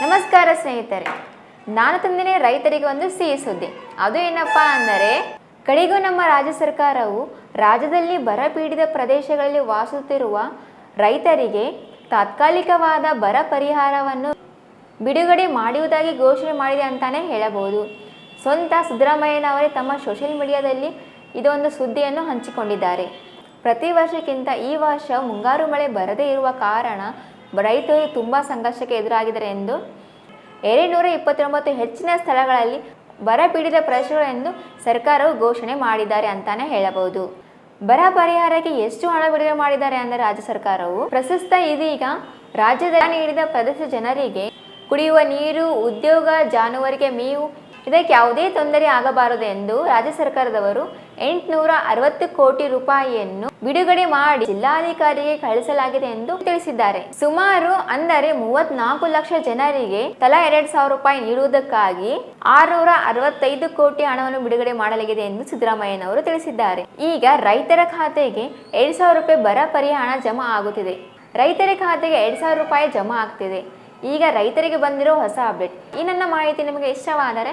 ನಮಸ್ಕಾರ ಸ್ನೇಹಿತರೆ. ನಾನು ತಂದಿನ ರೈತರಿಗೆ ಒಂದು ಸಿಹಿ ಸುದ್ದಿ. ಅದು ಏನಪ್ಪಾ ಅಂದರೆ, ಕಡೆಗೂ ನಮ್ಮ ರಾಜ್ಯ ಸರ್ಕಾರವು ರಾಜ್ಯದಲ್ಲಿ ಬರ ಪೀಡಿತ ಪ್ರದೇಶಗಳಲ್ಲಿ ವಾಸುತ್ತಿರುವ ರೈತರಿಗೆ ತಾತ್ಕಾಲಿಕವಾದ ಬರ ಪರಿಹಾರವನ್ನು ಬಿಡುಗಡೆ ಮಾಡುವುದಾಗಿ ಘೋಷಣೆ ಮಾಡಿದೆ ಅಂತಾನೆ ಹೇಳಬಹುದು. ಸ್ವಂತ ಸಿದ್ದರಾಮಯ್ಯನವರೇ ತಮ್ಮ ಸೋಷಿಯಲ್ ಮೀಡಿಯಾದಲ್ಲಿ ಇದೊಂದು ಸುದ್ದಿಯನ್ನು ಹಂಚಿಕೊಂಡಿದ್ದಾರೆ. ಪ್ರತಿ ವರ್ಷಕ್ಕಿಂತ ಈ ವರ್ಷ ಮುಂಗಾರು ಮಳೆ ಬರದೇ ಇರುವ ಕಾರಣ ರೈತರು ತುಂಬ ಸಂಘರ್ಷಕ್ಕೆ ಎದುರಾಗಿದ್ದಾರೆ ಎಂದು ಎರಡುನೂರ ಇಪ್ಪತ್ತೊಂಬತ್ತು ಹೆಚ್ಚಿನ ಸ್ಥಳಗಳಲ್ಲಿ ಬರ ಪೀಡಿತ ಪ್ರದೇಶಗಳೆಂದು ಸರ್ಕಾರವು ಘೋಷಣೆ ಮಾಡಿದ್ದಾರೆ ಅಂತಾನೆ ಹೇಳಬಹುದು. ಬರ ಪರಿಹಾರಕ್ಕೆ ಎಷ್ಟು ಹಣ ಬಿಡುಗಡೆ ಮಾಡಿದ್ದಾರೆ ಅಂದರೆ ರಾಜ್ಯ ಸರ್ಕಾರವು? ಪ್ರಸ್ತುತ ಇದೀಗ ರಾಜ್ಯದಲ್ಲಿ ನೀಡಿದ ಪ್ರದೇಶ ಜನರಿಗೆ ಕುಡಿಯುವ ನೀರು, ಉದ್ಯೋಗ, ಜಾನುವಾರಿಗೆ ಮೇವು ಇದಕ್ಕೆ ಯಾವುದೇ ತೊಂದರೆ ಆಗಬಾರದು ಎಂದು ರಾಜ್ಯ ಸರ್ಕಾರದವರು ಎಂಟುನೂರ ಅರವತ್ತು ಕೋಟಿ ರೂಪಾಯಿಯನ್ನು ಬಿಡುಗಡೆ ಮಾಡಿ ಜಿಲ್ಲಾಧಿಕಾರಿಗೆ ಕಳಿಸಲಾಗಿದೆ ಎಂದು ತಿಳಿಸಿದ್ದಾರೆ. ಸುಮಾರು ಅಂದರೆ ಮೂವತ್ನಾಲ್ಕು ಲಕ್ಷ ಜನರಿಗೆ ತಲಾ ಎರಡ್ ಸಾವಿರ ರೂಪಾಯಿ ನೀಡುವುದಕ್ಕಾಗಿ ಆರುನೂರ ಅರವತ್ತೈದು ಕೋಟಿ ಹಣವನ್ನು ಬಿಡುಗಡೆ ಮಾಡಲಾಗಿದೆ ಎಂದು ಸಿದ್ದರಾಮಯ್ಯನವರು ತಿಳಿಸಿದ್ದಾರೆ. ಈಗ ರೈತರ ಖಾತೆಗೆ ಎರಡ್ ಸಾವಿರ ರೂಪಾಯಿ ಬರ ಪರಿಹಾರ ಜಮಾ ಆಗುತ್ತಿದೆ. ರೈತರ ಖಾತೆಗೆ ಎರಡ್ ಸಾವಿರ ರೂಪಾಯಿ ಜಮಾ ಆಗ್ತಿದೆ. ಈಗ ರೈತರಿಗೆ ಬಂದಿರೋ ಹೊಸ ಅಪ್ಡೇಟ್. ಈ ನನ್ನ ಮಾಹಿತಿ ನಿಮಗೆ ಇಷ್ಟವಾದರೆ